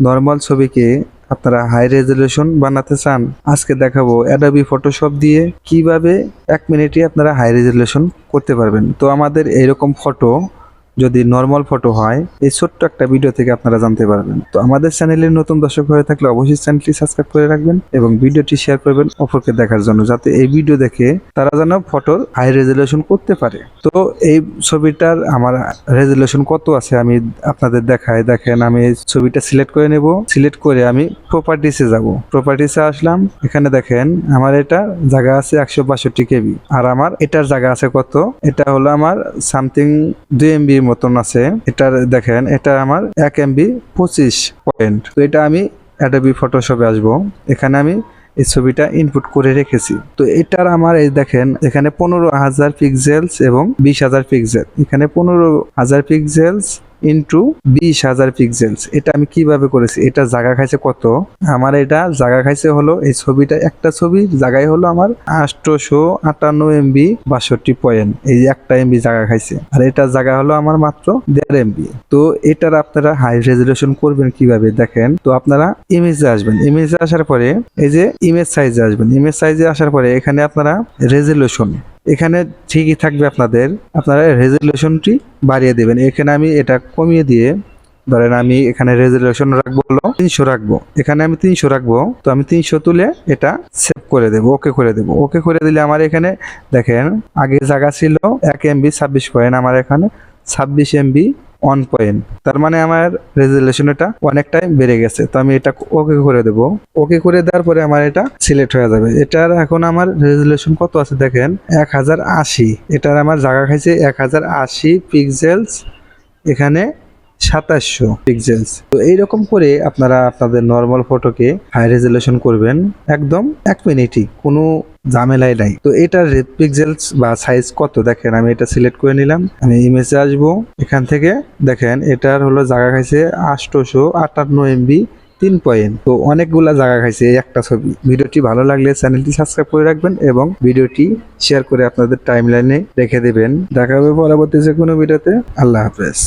Normal ছবিকে আপনারা high resolution বানাতে চান, আজকে দেখাবো অ্যাডাবি ফটোশপ দিয়ে কীভাবে এক মিনিটে আপনারা হাই রেজলিউশন করতে পারবেন। তো আমাদের এইরকম ফটো যদি নর্মাল ফটো হয়, এই ছোট্ট একটা ভিডিও থেকে আপনারা জানতে পারবেন। তো আমাদের চ্যানেলের নতুন দর্শক হয়ে থাকলে অবশ্যই চ্যানেলটি সাবস্ক্রাইব করে রাখবেন এবং ভিডিওটি শেয়ার করবেন অপরকে দেখার জন্য, যাতে এই ভিডিও দেখে তারা যেন ফটোর হাই রেজলিউশন করতে পারে। তো এই ছবিটার আমার রেজলিউশন কত আছে আমি আপনাদের দেখাই দেখেন আমি ছবিটা সিলেক্ট করে নেব। সিলেক্ট করে আমি প্রপার্টিসে যাব। প্রপার্টিসে আসলাম, এখানে দেখেন আমার এটা জায়গা আছে একশো বাষট্টি কেবি। আর আমার এটার জায়গা আছে কত? এটা হলো আমার সামথিং দুই এমবি মতন আছে। এটার দেখেন, এটা আমার এক এমবি পঁচিশ পয়েন্ট তো এটা আমি অ্যাডোবি ফটোশপে আসব। এখানে আমি এই ছবিটা ইনপুট করে রেখেছি। তো এটার আমার এই দেখেন, এখানে পনেরো হাজার পিক্সেলস এবং বিশ হাজার পিক্সেল এখানে পনেরো হাজার পিক্সেলস ইন্টু বিশ হাজার পিক্সেলস এটা আমি কীভাবে করেছি? এটা জায়গা খাইছে কত? আমার এটা জায়গা খাইছে হলো, এই ছবিটা একটা ছবি জায়গায় হলো আমার আটশোশো আটান্ন এমবি বাষট্টি পয়েন্ট। এই একটা এমবি জায়গা খাইছে। আর এটা জায়গা হলো আমার মাত্র দেড় এমবি তো এটার আপনারা হাই রেজলিউশন করবেন কীভাবে দেখেন? তো আপনারা ইমেজে আসবেন। ইমেজে আসার পরে, এই যে ইমেজ সাইজে আসবেন। ইমেজ সাইজে আসার পরে এখানে আপনারা রেজলিউশন এখানে ঠিকই থাকবে আপনাদের। আপনারা রেজলিউশনটি বাড়িয়ে দেবেন। এখানে আমি এটা কমিয়ে দিয়ে, ধরেন আমি এখানে রেজলিউশন রাখব হলো তিনশো রাখব। এখানে আমি তিনশো রাখব, তো আমি তিনশো তুলে এটা সেভ করে দেবো ওকে করে দেবো। ওকে করে দিলে আমার এখানে দেখেন, আগে জায়গা ছিল এক এমবি ছাব্বিশ পয়েন্ট আমার এখানে ছাব্বিশ এমবি ওয়ান পয়েন্ট তার মানে আমার রেজলিউশন এটা অনেকটাই বেড়ে গেছে। তো আমি এটা ওকে করে দেব। ওকে করে দেওয়ার পরে আমার এটা সিলেক্ট হয়ে যাবে। এটার এখন আমার রেজলিউশন কত আছে দেখেন? এক হাজার আশি। এটার আমার জায়গা খাইছে এক হাজার আশি পিক্সেলস এখানে সাতাশশো পিক্সেলস তো এইরকম করে আপনারা আপনাদের নর্মাল ফটোকে হাই রেজলিউশন করবেন। একদম এক মিনিটই, কোনো ঝামেলাই নাই। তো এটার পিক্সেলস বা সাইজ কত? দেখেন, আমি এটা সিলেক্ট করে নিলাম। আমি ইমেজে আসব। এখান থেকে দেখেন, এটার হলো জায়গা খাইছে আটশোশো আটান্ন এমবি তিন পয়েন্ট তো অনেকগুলা জায়গা খাইছে এই একটা ছবি। ভিডিওটি ভালো লাগলে চ্যানেলটি সাবস্ক্রাইব করে রাখবেন এবং ভিডিওটি শেয়ার করে আপনাদের টাইম লাইনে রেখে দেবেন। দেখা হবে পরবর্তী যে কোনো ভিডিওতে। আল্লাহ হাফেজ।